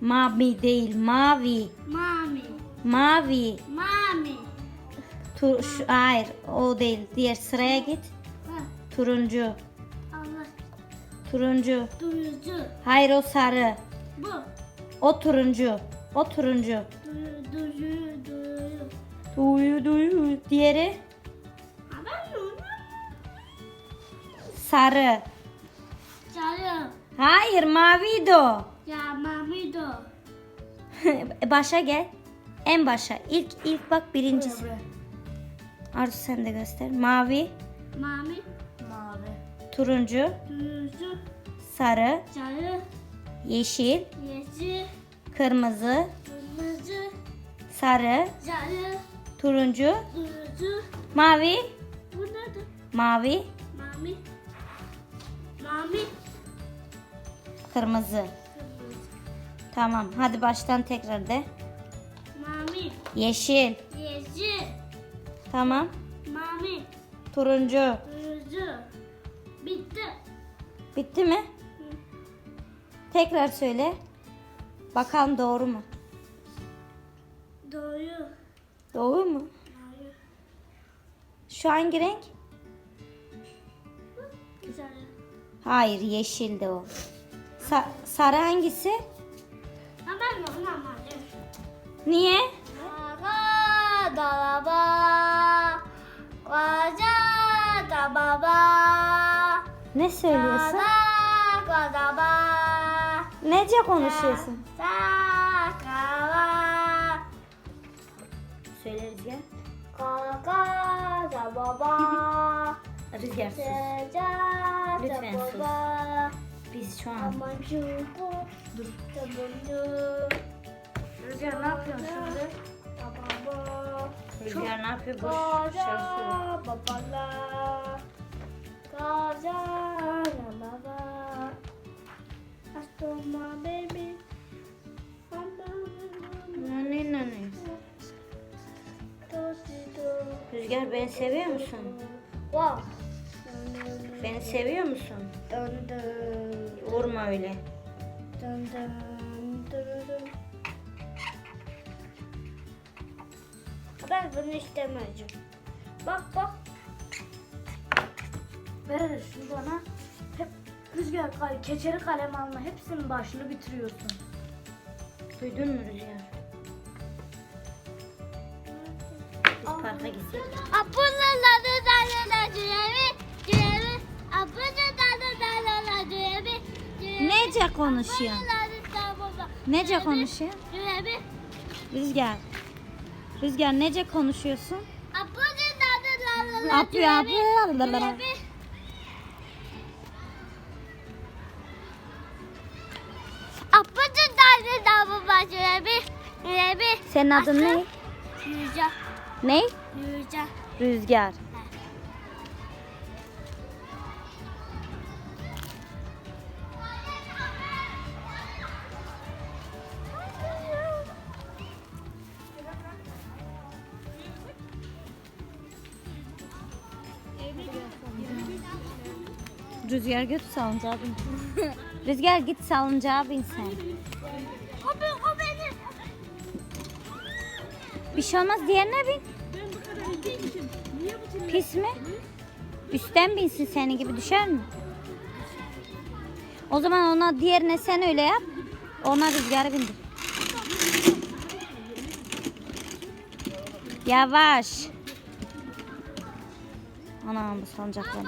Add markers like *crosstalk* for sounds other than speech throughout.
Mavi değil mavi. Mami. Mavi. Mami. Tu şu, hayır o değil. Diğer sıraya git. Ha, Turuncu. Allah Turuncu. duyucu. Hayır o sarı. Bu. O turuncu. O turuncu. Duyu, duyu, duyu. Duyu duyu. Diğeri sarı. Sarı. Hayır maviydi o. Ya mami do. *laughs* başa gel. En başa. İlk ilk bak birincisi. Arzu sen de göster. Mavi, Mami. Mavi. turuncu, Duyucu. sarı, Sarı. yeşil, Yeşil. kırmızı, Kırmızı. sarı, Sarı. turuncu, Duyucu. mavi, Bu nerede? mavi, Mami. Mami. kırmızı. Tamam. Hadi baştan tekrar de. Mami. Yeşil. Yeşil. Tamam. Mami. Turuncu. Duyucu. Bitti. Bitti mi? Tekrar söyle. Bakalım doğru mu? Doğru. Doğru mu? Doğru. Şu hangi renk? Güzel. Hayır, yeşildi o. Sa- sarı hangisi? Ben de onu anladım. Niye? Kaka dalaba. Kaca da baba. Ne söylüyorsun? Kaka kadaba. Nece konuşuyorsun? Sakala. Söyle Rüzgar. Kaka da baba. Rüzgar sus. Lütfen da sus. baba. Biz şu an... Dur. Tabanca. Rüzgar ne yapıyorsun şimdi? Baba. Rüzgar ne yapıyor? Boş söyle. Kaza babala. Kaza baba. Astoma baby. Ne ne? Rüzgar beni seviyor musun? Wow. Beni seviyor musun? Dun. Vurma öyle. Dun dun dun dun. Ben bunu istemeyeceğim. Bak bak. Ver şunu bana. Hep Rüzgar kal- keçeri kalem alma. Hepsinin başını bitiriyorsun. Duydun mu Rüzgar? Biz parka gitsek. Apulaları dalala düğemi, Nece dalala Nece? Düğemi. Rüzgar. Rüzgar nece konuşuyorsun? Dalala Yapıyor yapıyor. düğemi. Apulaları dalala düğemi, düğemi. Senin adın ne? Yüce, Ne? yüce. Rüzgar. Rüzgar götür salıncağa bin. Rüzgar git salıncağa bin sen. O, be- o benim. Bir şey olmaz diğerine bin. Pis mi? Üstten binsin senin gibi düşer mi? O zaman ona diğerine sen öyle yap. Ona rüzgarı bindir. Yavaş. Anam bu sancaklar.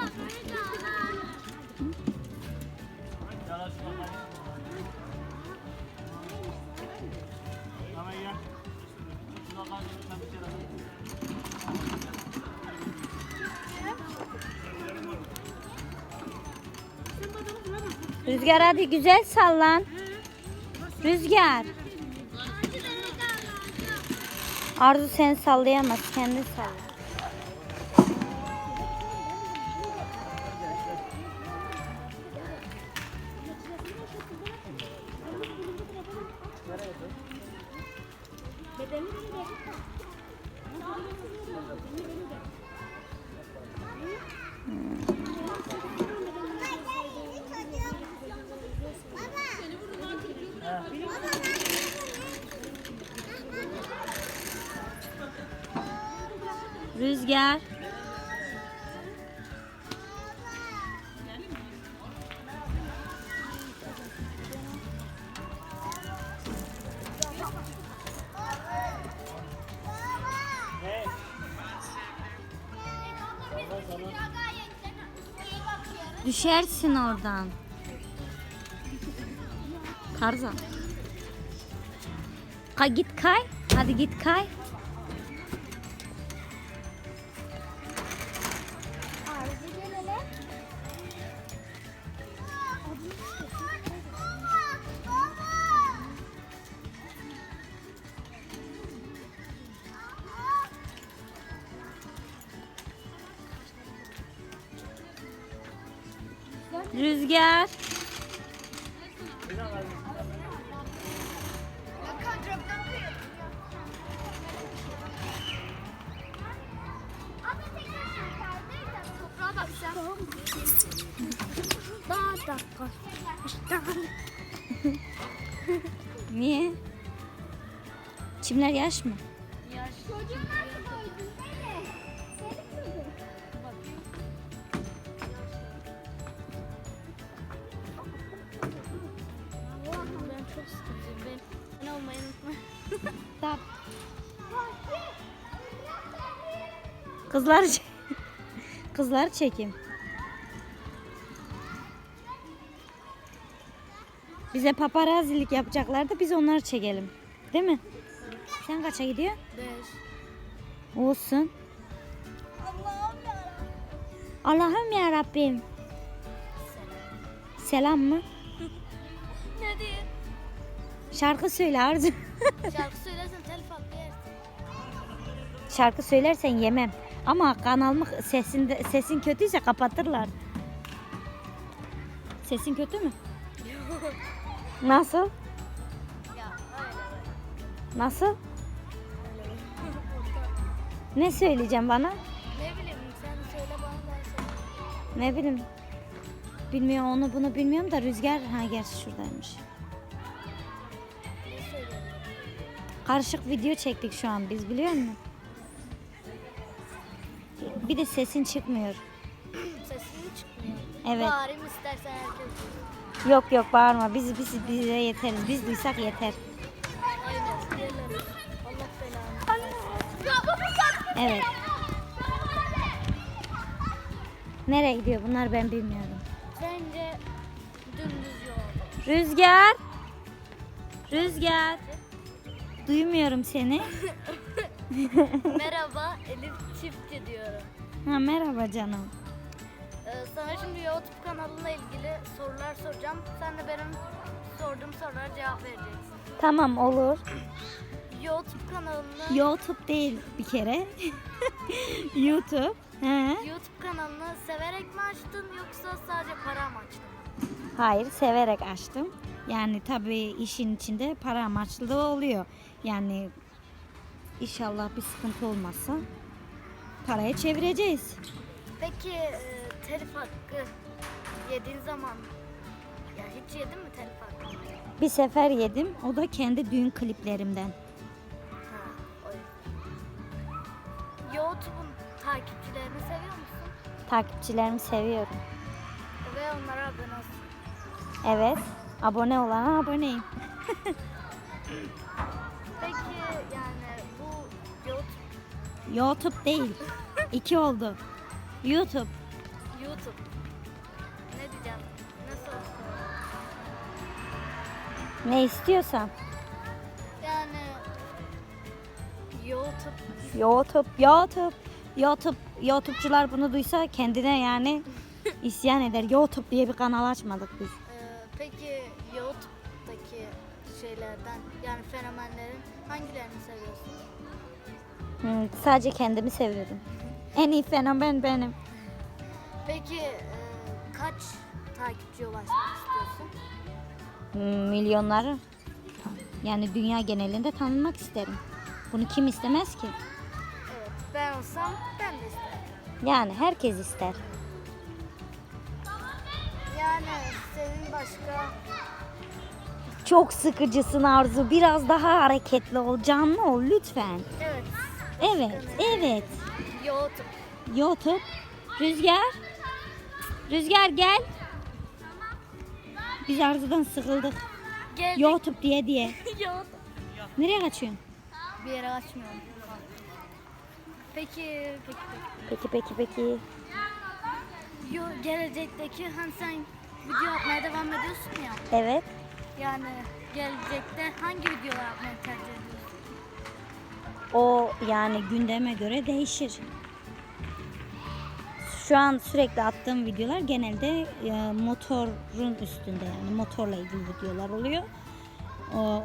Rüzgar hadi güzel sallan. Rüzgar. Arzu sen sallayamaz. Kendin salla. Rüzgar. Düşersin oradan. Tarzan. Kay git kay. Hadi git kay. Rüzgar. Niye? Çimler yaş mı? Kızlar *laughs* Kızlar çekim. Bize paparazilik yapacaklardı biz onları çekelim. Değil mi? Sen kaça gidiyorsun? Beş. Olsun. Allah'ım ya Rabbim. Selam mı? *laughs* Ne diye? Şarkı söyle Arzu. Şarkı söylersen telif. Şarkı söylersen yemem. Ama kanalımı sesinde sesin kötüyse kapatırlar. Sesin kötü mü? Nasıl? Ya öyle. Nasıl? Ne söyleyeceğim bana? Ne bileyim sen söyle bana ben söyleyeyim. Ne bileyim. Bilmiyorum onu bunu bilmiyorum da rüzgar ha gerçi şuradaymış. Karışık video çektik şu an biz biliyor musun? Bir de sesin çıkmıyor. Sesin mi çıkmıyor? Evet. Bağırayım istersen herkes. Yok yok bağırma. Biz biz bize yeteriz. Biz duysak yeter. Aynen. Allah belanı. Evet. Nereye gidiyor bunlar ben bilmiyorum. Bence dümdüz yol. Rüzgar. Rüzgar. Duymuyorum seni. *laughs* *laughs* Merhaba Elif Çiftçi diyorum. Ha merhaba canım. Ee, sana şimdi YouTube kanalına ilgili sorular soracağım. Sen de benim sorduğum sorulara cevap vereceksin. Tamam olur. YouTube kanalını YouTube değil bir kere. *laughs* YouTube. He. YouTube kanalını severek mi açtın yoksa sadece para amaçlı mı? Hayır severek açtım. Yani tabii işin içinde para amaçlı da oluyor. Yani inşallah bir sıkıntı olmazsa paraya çevireceğiz. Peki e, telif hakkı yediğin zaman ya hiç yedin mi telif hakkı? Bir sefer yedim. O da kendi düğün kliplerimden. Ha. YouTube'un takipçilerini seviyor musun? Takipçilerimi seviyorum. Ve onlara abone olsun. Evet. Abone olana aboneyim. *laughs* Peki yani YouTube değil. İki oldu. YouTube. YouTube ne diyeceğim? Nasıl olsun? Ne istiyorsan. Yani YouTube YouTube, YouTube, YouTube, YouTube'cular bunu duysa kendine yani *laughs* isyan eder. YouTube diye bir kanal açmadık biz. Ee, peki YouTube'daki şeylerden yani fenomenlerin hangilerini seviyorsun? Hmm, sadece kendimi seviyorum. En iyi fenomen benim. Peki e, kaç takipçiye ulaşmak istiyorsun? Hmm, milyonları. Yani dünya genelinde tanınmak isterim. Bunu kim istemez ki? Evet ben olsam ben de isterim. Yani herkes ister. Yani senin başka Çok sıkıcısın Arzu. Biraz daha hareketli ol, canlı ol lütfen. evet Evet, evet. YouTube. YouTube. Rüzgar. Rüzgar gel. Biz Arzu'dan sıkıldık. Gel. YouTube diye diye. *laughs* YouTube. Nereye kaçıyorsun? Bir yere açmıyorum. Peki, peki, peki. Peki peki peki. Yo, gelecekteki hani sen video yapmaya devam ediyorsun ya. Evet. Yani gelecekte hangi videolar yapmayı tercih ediyorsun? O yani gündeme göre değişir. Şu an sürekli attığım videolar genelde e, motorun üstünde yani motorla ilgili videolar oluyor.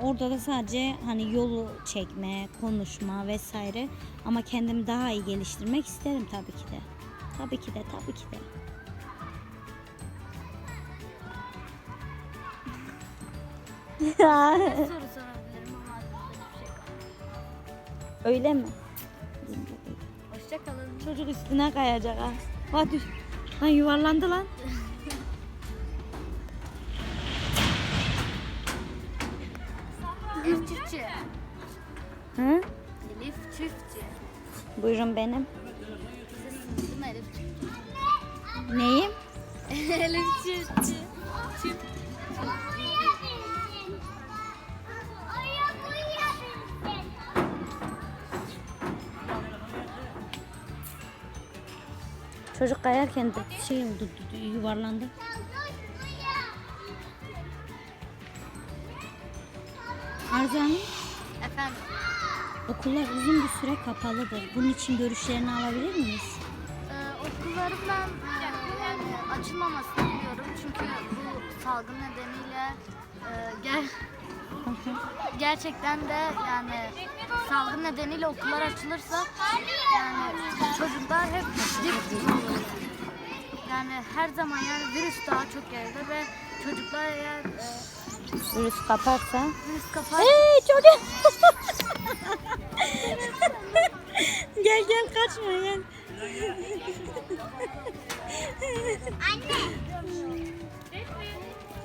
Orada da sadece hani yolu çekme, konuşma vesaire ama kendimi daha iyi geliştirmek isterim tabii ki de. Tabii ki de, tabii ki de. Ne *laughs* soru Öyle mi? Hoşçakalın. Çocuk üstüne kayacak ha. Hadi. düş. Lan yuvarlandı lan. Elif Çiftçi. Hı? Elif Çiftçi. Buyurun benim. Sizin Elif Çiftçi? Neyim? *laughs* Elif Çiftçi. Çift. Çocuk kayarken de şey oldu, du- du- yuvarlandı. Arzu Hanım, Efendim. okullar uzun bir süre kapalıdır. Bunun için görüşlerini alabilir miyiz? Ee, okulların ben e, yani açılmamasını biliyorum çünkü bu salgın nedeniyle e, gel gerçekten de yani salgın nedeniyle okullar açılırsa yani çocuklar hep dip olur. Yani her zaman yani virüs daha çok yayılır ve çocuklar eğer e, Virüs kaparsa. virüs kapar Hey çocuk! *laughs* gel gel kaçma gel.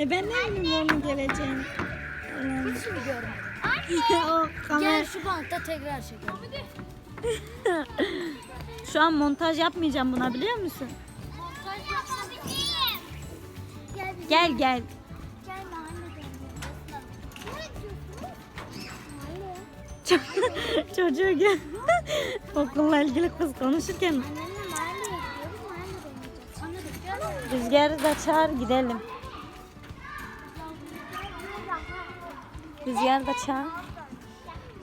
E ben ne bileyim onun geleceğini. hiç mi görmedim? o kamera. Gel şu bankta tekrar çekelim. *laughs* Şu an montaj yapmayacağım buna biliyor musun? Gel Gel. *laughs* Çocuğu gel. *laughs* Okulla ilgili kız konuşurken Rüzgarı da çağır gidelim. Rüzgar da çağır.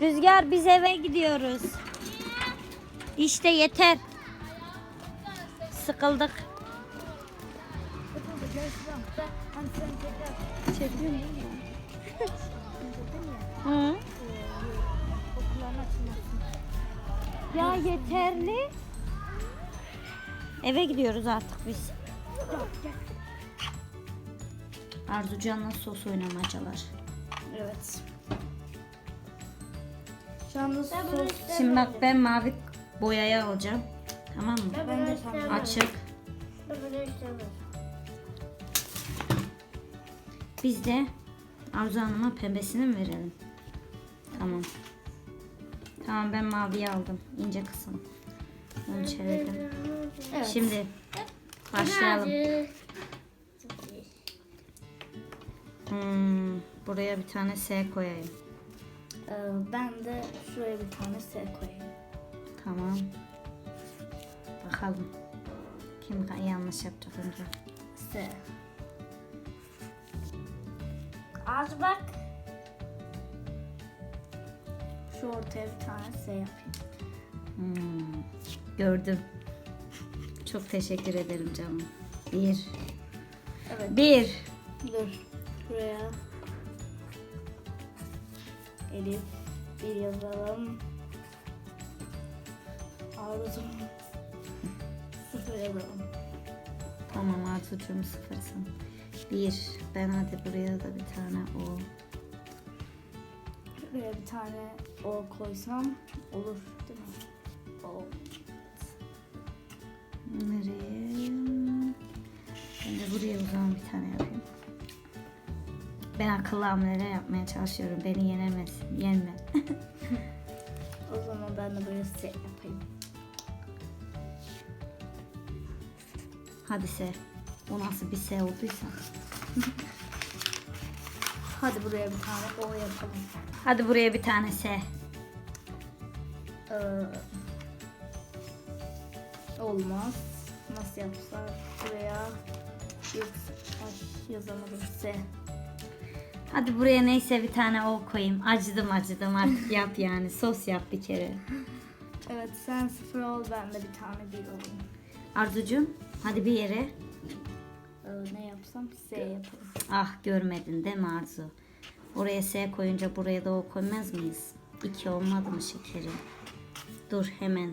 Rüzgar biz eve gidiyoruz. İşte yeter. Sıkıldık. Hani sen tekrar çekiyor musun? *laughs* Hı. Okulların açılmasın. Ya yeterli. Eve gidiyoruz artık biz. Arzu Can'la sos oynamacalar. Evet. Sos. Şimdi bak ben mavi boyayı alacağım. Tamam mı? Ben de tamam. Açık. Biz de Arzu Hanım'a pembesini mi verelim? Tamam. Tamam ben maviyi aldım. ince kısım. Onu çevirdim. Evet. Şimdi başlayalım. Hmm, buraya bir tane S koyayım. Ee, ben de şuraya bir tane S koyayım. Tamam. Bakalım. Kim yanlış yapacak önce? S. Az bak. Şu ortaya bir tane S yapayım. Hmm, gördüm. Çok teşekkür ederim canım. Bir. Evet. Bir. Dur. Şuraya. Elif. Bir yazalım. Arzu. Sıfır yazalım. Tamam Arzucuğum sıfırsın. Bir. Ben hadi buraya da bir tane O. Şuraya bir tane O koysam olur değil mi? O. Nereye? Ben de buraya o zaman bir tane yapayım. Ben akıllı hamleler yapmaya çalışıyorum. Beni yenemezsin. Yenme. *laughs* O zaman ben de böyle S yapayım. Hadi S. O nasıl bir S olduysa. *laughs* Hadi buraya bir tane O yapalım. Hadi buraya bir tane S. Ee, olmaz. Nasıl yapsak? Buraya yaz, yazamadım S. Hadi buraya neyse bir tane O koyayım. Acıdım acıdım artık *laughs* yap yani. Sos yap bir kere. Evet sen sıfır ol ben de bir tane bir olayım. Arzucuğum hadi bir yere. Yapsam S yapalım. Ah görmedin değil mi Arzu? Oraya S koyunca buraya da O koymaz mıyız? İki olmadı mı şekerim? Dur hemen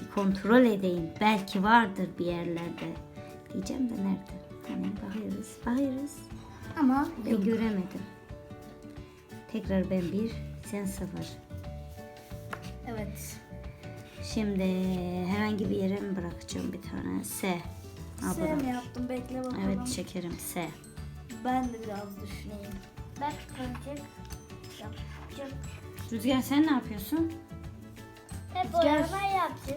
bir kontrol edeyim. Belki vardır bir yerlerde. Diyeceğim de nerede? Hemen bakıyoruz. Bakıyoruz. Ama Ben göremedim. Tekrar ben bir, sen sıfır. evet. Şimdi herhangi bir yere mi bırakacağım bir tane? S. Ha, S mi yaptım bekle bakalım. Evet şekerim S. Ben de biraz düşüneyim. Ben kıracak yapacağım. Rüzgar sen ne yapıyorsun? Hep boyama yaptım.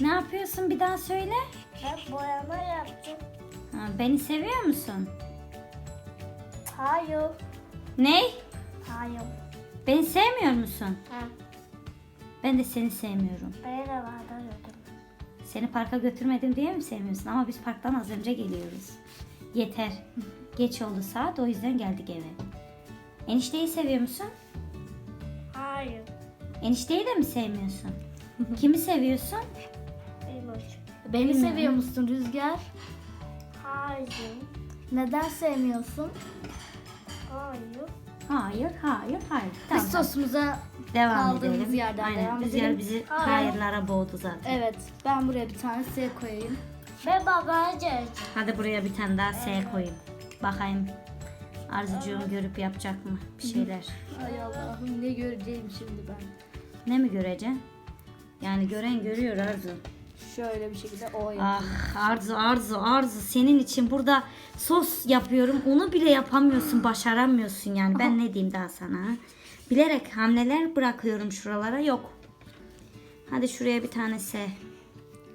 Ne yapıyorsun bir daha söyle. Hep boyama yaptım. Ha, beni seviyor musun? Hayır. Ne? Hayır. Beni sevmiyor musun? Ha. Ben de seni sevmiyorum. Ben de vardı. Seni parka götürmedim diye mi sevmiyorsun? Ama biz parktan az önce geliyoruz. Yeter. Geç oldu saat o yüzden geldik eve. Enişteyi seviyor musun? Hayır. Enişteyi de mi sevmiyorsun? Kimi seviyorsun? Beni Bilmiyorum. seviyor musun Rüzgar? Hayır. Neden sevmiyorsun? Hayır. Hayır, hayır, hayır. Tamam. Biz sosumuza devam kaldığımız edelim. yerden Aynen. devam Rüzgar edelim. bizi Hayır. hayırlara boğdu zaten. Evet. Ben buraya bir tane S koyayım. Ve babacığım. Hadi buraya bir tane daha S koyayım. Bakayım. Arzucuğum görüp yapacak mı bir şeyler? Ay Allah'ım ne göreceğim şimdi ben. Ne mi göreceksin? Yani gören görüyor Arzu. Şöyle bir şekilde O yapayım. Ah Arzu Arzu Arzu senin için burada sos yapıyorum. Onu bile yapamıyorsun, başaramıyorsun yani. Ben ne diyeyim daha sana? ha? Bilerek hamleler bırakıyorum şuralara. Yok. Hadi şuraya bir tane S.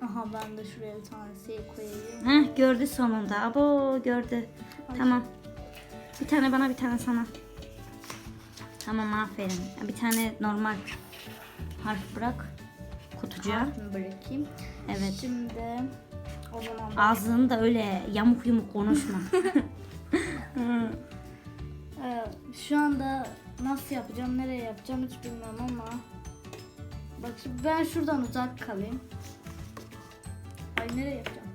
Aha ben de şuraya bir tane S koyayım. Heh gördü sonunda. Abo gördü. Tamam. Bir tane bana bir tane sana. Tamam aferin. Bir tane normal harf bırak kutucuğa. Harfimi bırakayım. Evet. Şimdi o zaman Ağzını da öyle yamuk yumuk konuşma. *laughs* *laughs* Ee, şu anda nasıl yapacağım, nereye yapacağım hiç bilmiyorum ama bak şimdi ben şuradan uzak kalayım. Ay nereye yapacağım?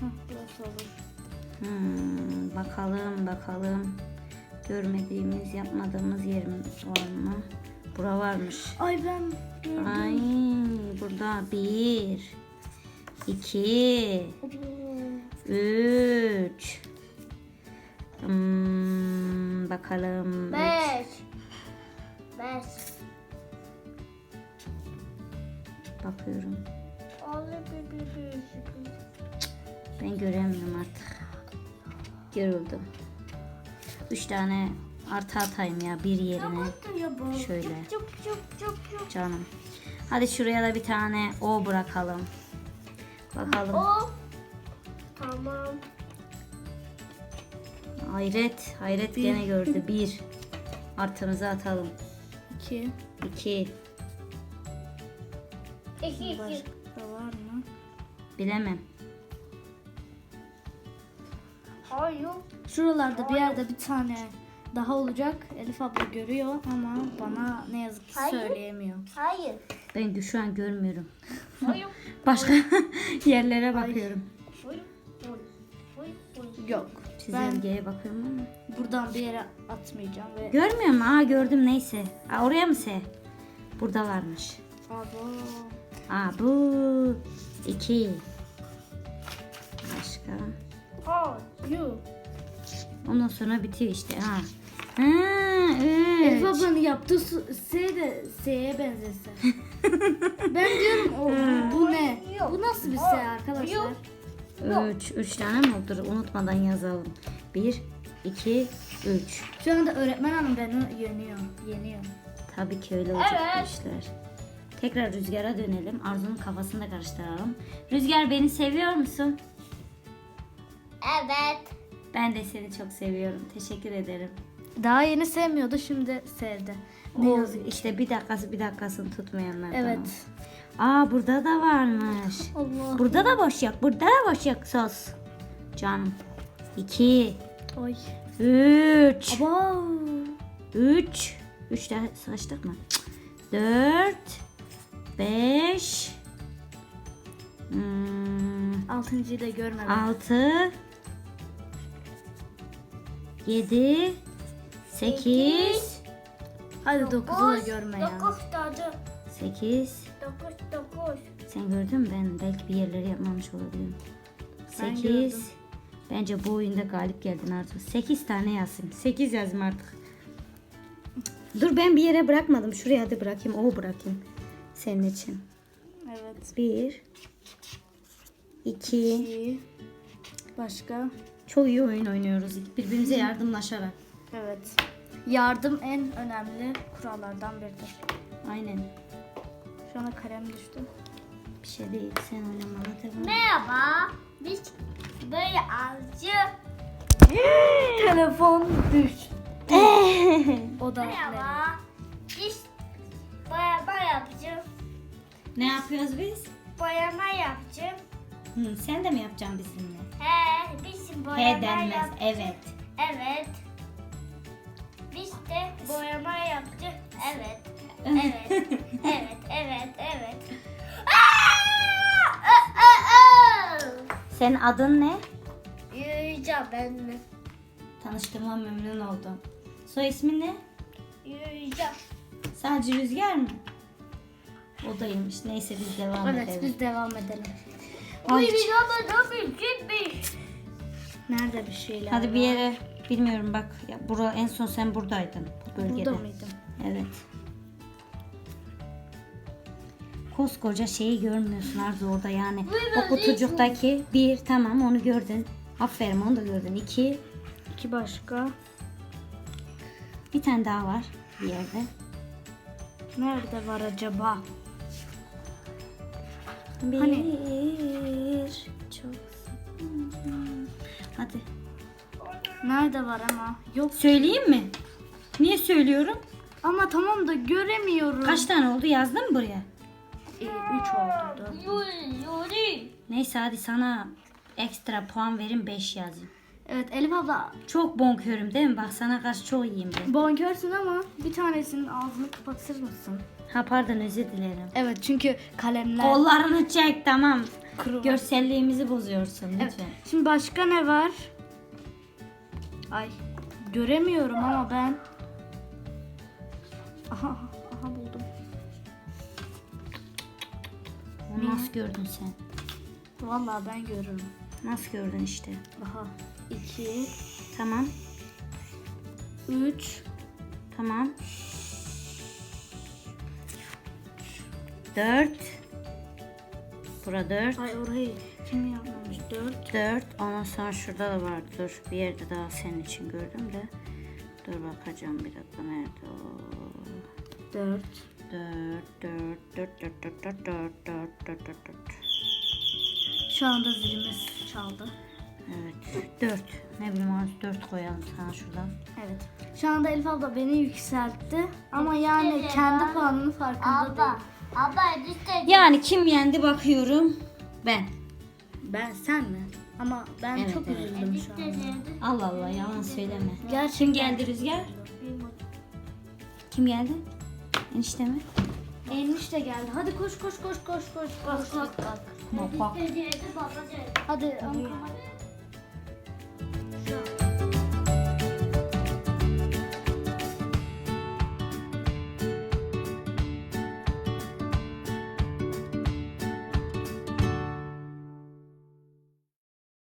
Hah, burası olur. Hmm, bakalım bakalım. Görmediğimiz, yapmadığımız yerimiz var mı? Bura varmış. Ay ben gördüm. Ay burada bir, iki, üç. Hmm, bakalım. Beş. Beş. Bakıyorum. Bir bir bir. Ben göremiyorum artık. Görüldüm. Üç tane artı atayım ya bir yerine. Şöyle. Canım. Hadi şuraya da bir tane O bırakalım. Bakalım. O. Tamam. Hayret. Hayret *laughs* gene gördü. Bir. Artımızı atalım. İki. İki. Başka var mı? Bilemem. Hayır. Şuralarda bir yerde bir tane daha olacak. Elif abla görüyor ama bana ne yazık ki söyleyemiyor. Hayır. Ben de şu an görmüyorum. Hayır. *laughs* Başka *laughs* yerlere bakıyorum. Yok. Çizelgeye bakıyorum ama. Buradan bir yere atmayacağım ve Görmüyorum. Aa gördüm neyse. Aa, oraya mı S? Burada varmış. Abo. Aa bu. iki. Başka. Oh, you. Ondan sonra bitiyor işte. Ha. Ha, Elif üç. ablanın yaptığı su- S de S'ye benzese. *laughs* ben diyorum o bu ne? Bu nasıl bir S arkadaşlar? Üç. Üç tane mi oldu? Unutmadan yazalım. Bir, iki, üç. Şu anda öğretmen hanım beni yeniyor. Yeniyor. Tabii ki öyle olacak bu işler. Tekrar Rüzgar'a dönelim. Arzu'nun kafasını da karıştıralım. Rüzgar beni seviyor musun? Evet. Ben de seni çok seviyorum. Teşekkür ederim. Daha yeni sevmiyordu şimdi sevdi. Ne yazık. işte bir dakikası bir dakikasını tutmayanlardan. Evet. Aa burada da varmış. Allah. Burada da boş yok. Burada da boş yok sos. Canım. 2 Oy. 3 Aba. 3 3 daha saçtık mı? 4 5 hmm, Altıncıyı da görmedim. 6 7 8 Hadi dokuzu da görme ya. Dokuz tane. 8 Dokuz dokuz. Sen gördün mü ben belki bir yerleri yapmamış olabilirim. Ben 8 gördüm. Bence bu oyunda galip geldin Arzu. 8 tane yazsın. 8 yazayım artık. Dur ben bir yere bırakmadım. Şuraya hadi bırakayım. O bırakayım. Senin için. Evet. 1 2 İyi. Başka? Çok iyi oyun oynuyoruz. Birbirimize yardımlaşarak. Evet. Yardım en önemli kurallardan biridir. Aynen. Şu anda kalem düştü. Bir şey değil. Sen oynamana devam. Merhaba. Biz böyle avcı. Telefon düştü. *laughs* o da Merhaba. Biz boyama yapacağım. ne yapıyoruz biz? Boyama yapacağım. Hı, sen de mi yapacaksın bizimle? He, bizim boyama He denmez. yap- Evet. Evet. Biz de boyama yapacağız. Evet. Evet. Evet, evet, evet. Senin adın ne? Yürüyeceğim ben de. Tanıştığıma memnun oldum. Soy ismin ne? Yürüyeceğim. Sadece Rüzgar mı? Odaymış. Neyse biz devam Evet edelim. biz devam edelim. Ama da mümkünmüş. Nerede bir şeyler Hadi bir yere bilmiyorum bak. Ya bura en son sen buradaydın. Bu bölgede. Burada mıydım? Evet. Koskoca şeyi görmüyorsun Arzu orada yani. O kutucuktaki bir tamam onu gördün. Aferin onu da gördün. İki İki başka. bir tane daha var bir yerde. Nerede var acaba? Bir Hani? çok Hadi. Nerede var ama? Yok. Söyleyeyim mi? Niye söylüyorum? Ama tamam da göremiyorum. Kaç tane oldu yazdın mı buraya? Ee, üç oldu. Yürü. Neyse hadi sana ekstra puan verin 5 yazayım. Evet Elif abla Çok bonkörüm değil mi? Bak sana karşı çok iyiyim ben. bonkörsün ama bir tanesinin ağzını kapatır mısın? Ha pardon özür dilerim. Evet çünkü kalemler Kollarını çek tamam. kuru. Görselliğimizi bozuyorsun lütfen. Evet. Şimdi başka ne var? Ay göremiyorum ama ben. Aha, Onu nasıl gördün sen? Vallahi ben görürüm. Nasıl gördün işte? Aha. 2, Tamam. 3, Tamam. 4 Bura 4 ay orayı kim yapmamış? 4, 4 Ondan sonra şurada da var. Dur bir yerde daha senin için gördüm de. Dur bakacağım bir dakika nerede o? 4. 4 4 4 4 4 4 4 4 4 4 4 Şu anda zilimiz çaldı. Evet 4 ne bileyim onu 4 koyalım sana şuradan. Evet. Şu anda Elif abla beni yükseltti ama yani kendi puanının farkında değil. Abla. Abla işte. Yani kim yendi bakıyorum. Ben. Ben sen mi? Ama ben Evet, çok evet. üzüldüm şu anda. Allah Allah yalan söyleme. Gerçekten. Kim geldi Rüzgar? Kim geldi? Enişte mi? Enişte geldi. Hadi koş koş koş koş koş. Kalk. Mopak. Dedi babacığım. Hadi ama